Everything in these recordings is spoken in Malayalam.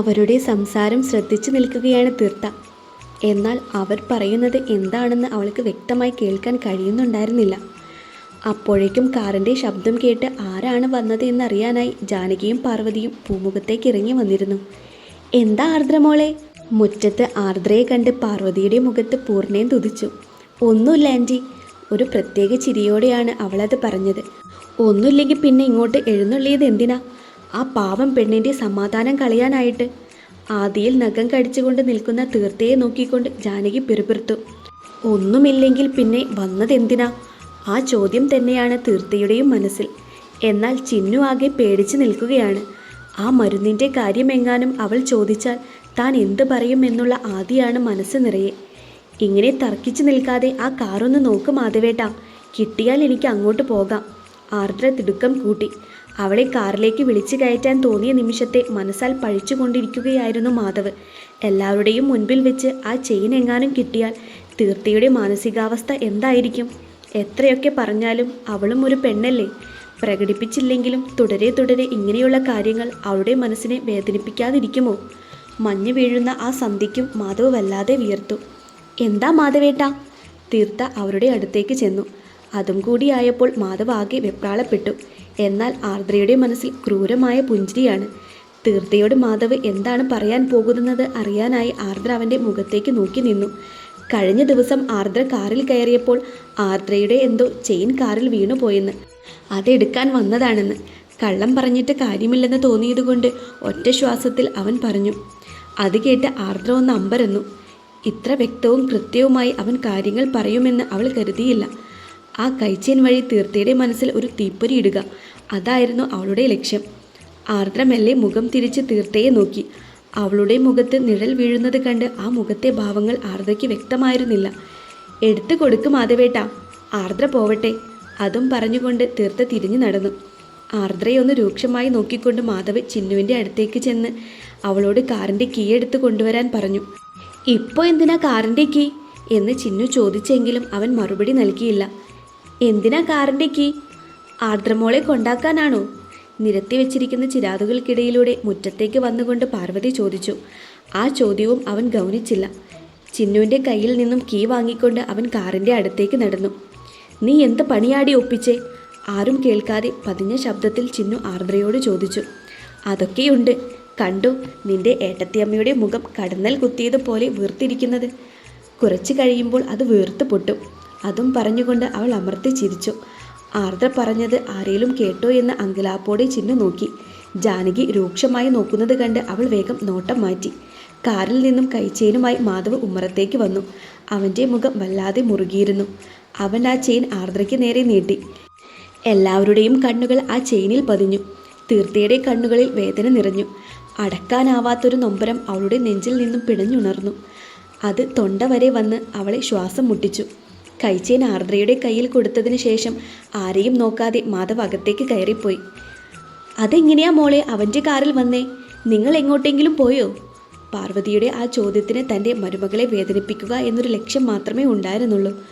അവരുടെ സംസാരം ശ്രദ്ധിച്ചു നിൽക്കുകയാണ് തീർത്ത എന്നാൽ അവർ പറയുന്നത് എന്താണെന്ന് അവൾക്ക് വ്യക്തമായി കേൾക്കാൻ കഴിയുന്നുണ്ടായിരുന്നില്ല. അപ്പോഴേക്കും കാറിന്റെ ശബ്ദം കേട്ട് ആരാണ് വന്നത് എന്നറിയാനായി ജാനകിയും പാർവതിയും പൂമുഖത്തേക്ക് ഇറങ്ങി വന്നിരുന്നു. എന്താ ആർദ്രമോളെ മുറ്റത്ത് ആർദ്രയെ കണ്ട് പാർവതിയുടെ മുഖത്ത് പൂർണയും തുതിച്ചു. ഒന്നുമില്ല ആന്റി ഒരു പ്രത്യേക ചിരിയോടെയാണ് അവളത് പറഞ്ഞത്. ഒന്നുമില്ലെങ്കിൽ പിന്നെ ഇങ്ങോട്ട് എഴുന്നള്ളിയത് എന്തിനാ? ആ പാവം പെണ്ണിന്റെ സമാധാനം കളയാനായിട്ട്. ആദിയിൽ നഖം കടിച്ചുകൊണ്ട് നിൽക്കുന്ന തീർത്തയെ നോക്കിക്കൊണ്ട് ജാനകി പിറുപിറുത്തു. ഒന്നുമില്ലെങ്കിൽ പിന്നെ വന്നതെന്തിനാ? ആ ചോദ്യം തന്നെയാണ് തീർത്തയുടെയും മനസ്സിൽ. എന്നാൽ ചിന്നു ആകെ പേടിച്ചു നിൽക്കുകയാണ്. ആ മരുന്നിന്റെ കാര്യമെങ്ങാനും അവൾ ചോദിച്ചാൽ താൻ എന്ത് പറയും എന്നുള്ള ആദിയാണ് മനസ്സ് നിറയെ. ഇങ്ങനെ തർക്കിച്ചു നിൽക്കാതെ ആ കാറൊന്ന് നോക്ക് മാധവേട്ട. കിട്ടിയാൽ എനിക്ക് അങ്ങോട്ട് പോകാം. ആർദ്ര തിടുക്കം കൂട്ടി. അവളെ കാറിലേക്ക് വിളിച്ചു കയറ്റാൻ തോന്നിയ നിമിഷത്തെ മനസ്സാൽ പഴിച്ചുകൊണ്ടിരിക്കുകയായിരുന്നു മാധവ്. എല്ലാവരുടെയും മുൻപിൽ വെച്ച് ആ ചെയിൻ എങ്ങാനും കിട്ടിയാൽ തീർത്തിയുടെ മാനസികാവസ്ഥ എന്തായിരിക്കും? എത്രയൊക്കെ പറഞ്ഞാലും അവളും ഒരു പെണ്ണല്ലേ? പ്രകടിപ്പിച്ചില്ലെങ്കിലും തുടരെ തുടരെ ഇങ്ങനെയുള്ള കാര്യങ്ങൾ അവളുടെ മനസ്സിനെ വേദനിപ്പിക്കാതിരിക്കുമോ? മഞ്ഞ് വീഴുന്ന ആ സന്ധ്യയ്ക്കും മാധവ് വല്ലാതെ വിയർത്തു. എന്താ മാധവേട്ട? തീർത്ത അവരുടെ അടുത്തേക്ക് ചെന്നു. അതും കൂടിയായപ്പോൾ മാധവ് ആകെ വെപ്രാളപ്പെട്ടു. എന്നാൽ ആർദ്രയുടെ മനസ്സിൽ ക്രൂരമായ പുഞ്ചിരിയാണ്. തീർത്ഥയോട് മാധവ് എന്താണ് പറയാൻ പോകുന്നത് അറിയാനായി ആർദ്ര അവന്റെ മുഖത്തേക്ക് നോക്കി നിന്നു. കഴിഞ്ഞ ദിവസം ആർദ്ര കാറിൽ കയറിയപ്പോൾ ആർദ്രയുടെ എന്തോ ചെയിൻ കാറിൽ വീണുപോയെന്ന് അതെടുക്കാൻ വന്നതാണെന്ന്. കള്ളം പറഞ്ഞിട്ട് കാര്യമില്ലെന്ന് തോന്നിയതുകൊണ്ട് ഒറ്റ ശ്വാസത്തിൽ അവൻ പറഞ്ഞു. അത് കേട്ട് ആർദ്ര ഒന്ന് അമ്പരന്നു. ഇത്ര വ്യക്തവും കൃത്യവുമായി അവൻ കാര്യങ്ങൾ പറയുമെന്ന് അവൾ കരുതിയില്ല. ആ കൈച്ചേൻ വഴി തീർത്ഥയുടെ മനസ്സിൽ ഒരു തീപ്പൊരി ഇടുക. അതായിരുന്നു അവളുടെ ലക്ഷ്യം. ആർദ്ര മെല്ലെ മുഖം തിരിച്ച് തീർത്തയെ നോക്കി. അവളുടെ മുഖത്ത് നിഴൽ വീഴുന്നത് കണ്ട് ആ മുഖത്തെ ഭാവങ്ങൾ ആർദ്രയ്ക്ക് വ്യക്തമായിരുന്നില്ല. എടുത്തു കൊടുക്ക് മാധവേട്ട. ആർദ്ര പോവട്ടെ. അതും പറഞ്ഞുകൊണ്ട് തീർത്ത തിരിഞ്ഞു നടന്നു. ആർദ്രയെ ഒന്ന് രൂക്ഷമായി നോക്കിക്കൊണ്ട് മാധവ് ചിന്നുവിന്റെ അടുത്തേക്ക് ചെന്ന് അവളോട് കാറിന്റെ കീ എടുത്ത് കൊണ്ടുവരാൻ പറഞ്ഞു. ഇപ്പോൾ എന്തിനാ കാറിന്റെ കീ? എന്ന് ചിന്നു ചോദിച്ചെങ്കിലും അവൻ മറുപടി നൽകിയില്ല. എന്തിനാ കാറിന്റെ കീ? ആർദ്രമോളെ കൊണ്ടാക്കാനാണോ? നിരത്തി വെച്ചിരിക്കുന്ന ചിരാതുകൾക്കിടയിലൂടെ മുറ്റത്തേക്ക് വന്നുകൊണ്ട് പാർവതി ചോദിച്ചു. ആ ചോദ്യവും അവൻ ഗൗനിച്ചില്ല. ചിന്നുവിന്റെ കയ്യിൽ നിന്നും കീ വാങ്ങിക്കൊണ്ട് അവൻ കാറിന്റെ അടുത്തേക്ക് നടന്നു. നീ എന്ത് പണിയാടി ഒപ്പിച്ചേ? ആരും കേൾക്കാതെ പതിഞ്ഞ ശബ്ദത്തിൽ ചിന്നു ആർദ്രയോട് ചോദിച്ചു. അതൊക്കെയുണ്ട്. കണ്ടു നിന്റെ ഏട്ടത്തിയമ്മയുടെ മുഖം കടന്നൽ കുത്തിയതുപോലെ വീർത്തിരിക്കുന്നത്. കുറച്ച് കഴിയുമ്പോൾ അത് വീർത്ത് പൊട്ടും അതും പറഞ്ഞുകൊണ്ട് അവൾ അമർത്തി ചിരിച്ചു. ആർദ്ര പറഞ്ഞത് ആരേലും കേട്ടോ എന്ന് അങ്കലാപ്പോടെ ചിന്നു നോക്കി. ജാനകി രൂക്ഷമായി നോക്കുന്നത് കണ്ട് അവൾ വേഗം നോട്ടം മാറ്റി. കാറിൽ നിന്നും കൈച്ചെയിനുമായി മാധവ് ഉമ്മറത്തേക്ക് വന്നു. അവന്റെ മുഖം വല്ലാതെ മുറുകിയിരുന്നു. അവൻ ആ ചെയിൻ ആർദ്രയ്ക്ക് നേരെ നീട്ടി. എല്ലാവരുടെയും കണ്ണുകൾ ആ ചെയിനിൽ പതിഞ്ഞു. തീർത്ഥയുടെ കണ്ണുകളിൽ വേദന നിറഞ്ഞു. അടക്കാനാവാത്തൊരു നൊമ്പരം അവളുടെ നെഞ്ചിൽ നിന്നും പിടഞ്ഞുണർന്നു അത് തൊണ്ട വരെ വന്ന് അവളെ ശ്വാസം മുട്ടിച്ചു. കൈച്ചേൻ ആർദ്രയുടെ കയ്യിൽ കൊടുത്തതിന് ശേഷം ആരെയും നോക്കാതെ മാധവ് അകത്തേക്ക് കയറിപ്പോയി. അതെങ്ങനെയാ മോളെ? അവന്റെ കാറിൽ വന്നേ. നിങ്ങൾ എങ്ങോട്ടെങ്കിലും പോയോ? പാർവതിയുടെ ആ ചോദ്യത്തിന് തന്റെ മരുമകളെ വേദനിപ്പിക്കുക എന്നൊരു ലക്ഷ്യം മാത്രമേ ഉണ്ടായിരുന്നുള്ളൂ.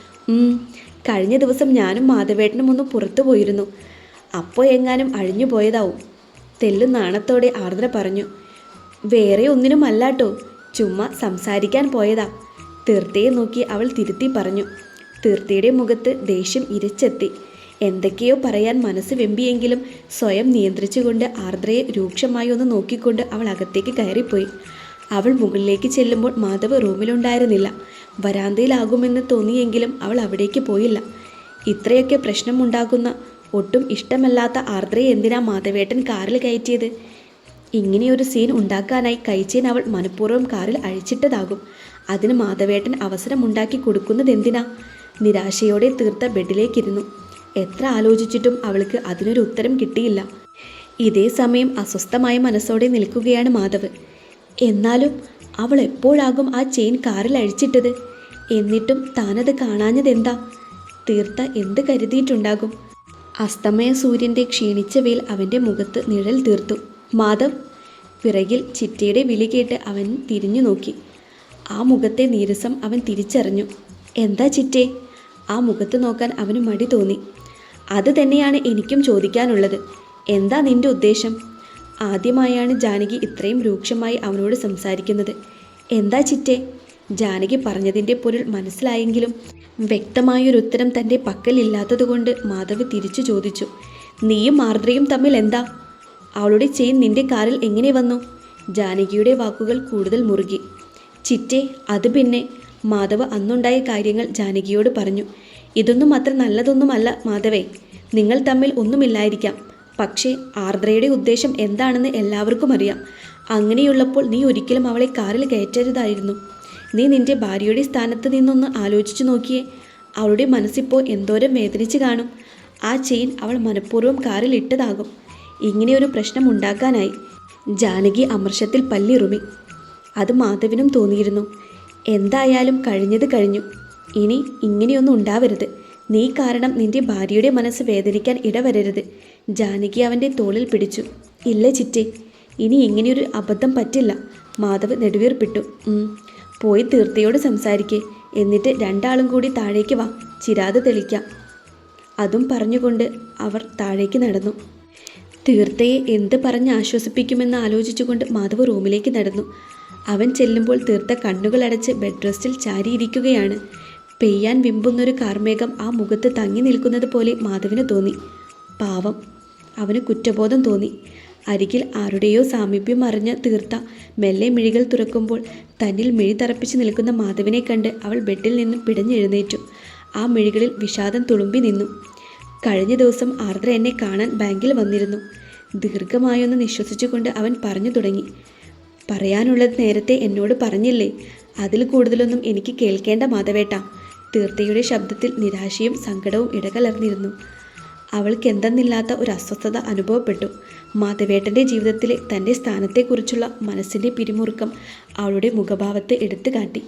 കഴിഞ്ഞ ദിവസം ഞാനും മാധവേട്ടനും ഒന്ന് പുറത്തു പോയിരുന്നു. അപ്പോൾ എങ്ങാനും അഴിഞ്ഞു പോയതാവും. തെല്ലു നാണത്തോടെ ആർദ്ര പറഞ്ഞു. വേറെ ഒന്നിനും അല്ലാട്ടോ ചുമ്മാ സംസാരിക്കാൻ പോയതാ. തീർത്തയെ നോക്കി അവൾ തിരുത്തി പറഞ്ഞു. തീർത്തയുടെ മുഖത്ത് ദേഷ്യം ഇരച്ചെത്തി. എന്തൊക്കെയോ പറയാൻ മനസ്സ് വെമ്പിയെങ്കിലും സ്വയം നിയന്ത്രിച്ചുകൊണ്ട് ആർദ്രയെ രൂക്ഷമായി ഒന്ന് നോക്കിക്കൊണ്ട് അവൾ അകത്തേക്ക് കയറിപ്പോയി. അവൾ മുകളിലേക്ക് ചെല്ലുമ്പോൾ മാധവ് റൂമിലുണ്ടായിരുന്നില്ല. വരാന്തയിലാകുമെന്ന് തോന്നിയെങ്കിലും അവൾ അവിടേക്ക് പോയില്ല. ഇത്രയൊക്കെ പ്രശ്നമുണ്ടാക്കുന്ന ഒട്ടും ഇഷ്ടമല്ലാത്ത ആർദ്രയെ എന്തിനാ മാധവേട്ടൻ കാറിൽ കയറ്റിയത്? ഇങ്ങനെയൊരു സീൻ ഉണ്ടാക്കാനായി കൈച്ചേൻ അവൾ മനഃപൂർവം കാറിൽ അഴിച്ചിട്ടതാകും. അതിന് മാധവേട്ടൻ അവസരമുണ്ടാക്കി കൊടുക്കുന്നത് എന്തിനാ നിരാശയോടെ തീർത്ത ബെഡിലേക്കിരുന്നു. എത്ര ആലോചിച്ചിട്ടും അവൾക്ക് അതിനൊരു ഉത്തരം കിട്ടിയില്ല. ഇതേ സമയം അസ്വസ്ഥമായ മനസ്സോടെ നിൽക്കുകയാണ് മാധവ്. എന്നാലും അവൾ എപ്പോഴാകും ആ ചെയിൻ കാറിൽ അഴിച്ചിട്ടത്? എന്നിട്ടും താനത് കാണാഞ്ഞതെന്താ? തീർത്ത എന്ത് കരുതിയിട്ടുണ്ടാകും? അസ്തമയ സൂര്യന്റെ ക്ഷീണിച്ച വെയിൽ അവന്റെ മുഖത്ത് നിഴൽ തീർത്തു. മാധവ് പിറകിൽ ചിറ്റയുടെ വിളി കേട്ട് അവൻ തിരിഞ്ഞു നോക്കി ആ മുഖത്തെ നീരസം അവൻ തിരിച്ചറിഞ്ഞു. എന്താ ചിറ്റേ? ആ മുഖത്ത് നോക്കാൻ അവന് മടി തോന്നി. അത് തന്നെയാണ് എനിക്കും ചോദിക്കാനുള്ളത്. എന്താ നിന്റെ ഉദ്ദേശം? ആദ്യമായാണ് ജാനകി ഇത്രയും രൂക്ഷമായി അവനോട് സംസാരിക്കുന്നത്. എന്താ ചിറ്റേ? ജാനകി പറഞ്ഞതിന്റെ പൊരുൾ മനസ്സിലായെങ്കിലും വ്യക്തമായൊരു ഉത്തരം തന്റെ പക്കലില്ലാത്തതുകൊണ്ട് മാധവ് തിരിച്ചു ചോദിച്ചു. നീയും ആർദ്രയും തമ്മിൽ എന്താ? അവളുടെ ചെയിൻ നിന്റെ കാറിൽ എങ്ങനെ വന്നു? ജാനകിയുടെ വാക്കുകൾ കൂടുതൽ മുറുകി. ചിറ്റേ അത് പിന്നെ മാധവ് അന്നുണ്ടായ കാര്യങ്ങൾ ജാനകിയോട് പറഞ്ഞു. ഇതൊന്നും അത്ര നല്ലതൊന്നുമല്ല മാധവേ. നിങ്ങൾ തമ്മിൽ ഒന്നുമില്ലായിരിക്കാം. പക്ഷേ ആർദ്രയുടെ ഉദ്ദേശം എന്താണെന്ന് എല്ലാവർക്കും അറിയാം. അങ്ങനെയുള്ളപ്പോൾ നീ ഒരിക്കലും അവളെ കാറിൽ കയറ്റരുതായിരുന്നു. നീ നിന്റെ ഭാര്യയുടെ സ്ഥാനത്ത് നിന്നൊന്ന് ആലോചിച്ചു നോക്കിയേ. അവളുടെ മനസ്സിപ്പോൾ എന്തോരം വേദനിച്ച് കാണും. ആ ചെയിൻ അവൾ മനഃപൂർവം കാറിൽ ഇട്ടതാകും. ഇങ്ങനെയൊരു പ്രശ്നം ഉണ്ടാക്കാനായി. ജാനകി അമർഷത്തിൽ പല്ലിറുമി. അത് മാധവിനും തോന്നിയിരുന്നു. എന്തായാലും കഴിഞ്ഞത് കഴിഞ്ഞു. ഇനി ഇങ്ങനെയൊന്നും ഉണ്ടാവരുത്. നീ കാരണം നിന്റെ ഭാര്യയുടെ മനസ്സ് വേദനിക്കാൻ ഇടവരരുത്. ജാനകി അവന്റെ തോളിൽ പിടിച്ചു. ഇല്ല ചിറ്റേ ഇനി ഇങ്ങനെയൊരു അബദ്ധം പറ്റില്ല. മാധവ് നെടുവീർപ്പിട്ടു. പോയി തീർത്ഥയോട് സംസാരിക്കേ. എന്നിട്ട് രണ്ടാളും കൂടി താഴേക്ക് വാ. ചിരാത് തെളിക്കാം. അതും പറഞ്ഞുകൊണ്ട് അവർ താഴേക്ക് നടന്നു. തീർത്ഥയെ എന്ത് പറഞ്ഞ് ആശ്വസിപ്പിക്കുമെന്ന് ആലോചിച്ചുകൊണ്ട് മാധവ് റൂമിലേക്ക് നടന്നു. അവൻ ചെല്ലുമ്പോൾ തീർത്ത കണ്ണുകളടച്ച് ബെഡ് റെസ്റ്റിൽ ചാരിയിരിക്കുകയാണ്. പെയ്യാൻ വിമ്പുന്നൊരു കാർമേഘം ആ മുഖത്ത് തങ്ങി നിൽക്കുന്നത് പോലെ മാധവിന് തോന്നി. പാവം അവന് കുറ്റബോധം തോന്നി. അരികിൽ ആരുടെയോ സാമീപ്യം അറിഞ്ഞ തീർത്ത മെല്ലെ മിഴികൾ തുറക്കുമ്പോൾ തന്നിൽ മിഴി തറപ്പിച്ച് നിൽക്കുന്ന മാധവിനെ കണ്ട് അവൾ ബെഡിൽ നിന്നും പിടഞ്ഞെഴുന്നേറ്റു. ആ മിഴികളിൽ വിഷാദം തുളുമ്പി നിന്നു. കഴിഞ്ഞ ദിവസം ആർദ്ര എന്നെ കാണാൻ ബാങ്കിൽ വന്നിരുന്നു. ദീർഘമായൊന്ന് നിശ്വസിച്ചുകൊണ്ട് അവൻ പറഞ്ഞു തുടങ്ങി. പറയാനുള്ളത് നേരത്തെ എന്നോട് പറഞ്ഞില്ലേ? അതിൽ കൂടുതലൊന്നും എനിക്ക് കേൾക്കേണ്ട മാധവേട്ട. തീർത്ഥയുടെ ശബ്ദത്തിൽ നിരാശയും സങ്കടവും ഇടകലർന്നിരുന്നു. അവൾക്ക് എന്തെന്നില്ലാത്ത ഒരു അസ്വസ്ഥത അനുഭവപ്പെട്ടു. മാധവേട്ടന്റെ ജീവിതത്തിലെ തന്റെ സ്ഥാനത്തെക്കുറിച്ചുള്ള മനസ്സിന്റെ പിരിമുറുക്കം അവളുടെ മുഖഭാവത്തെ എടുത്തു കാട്ടി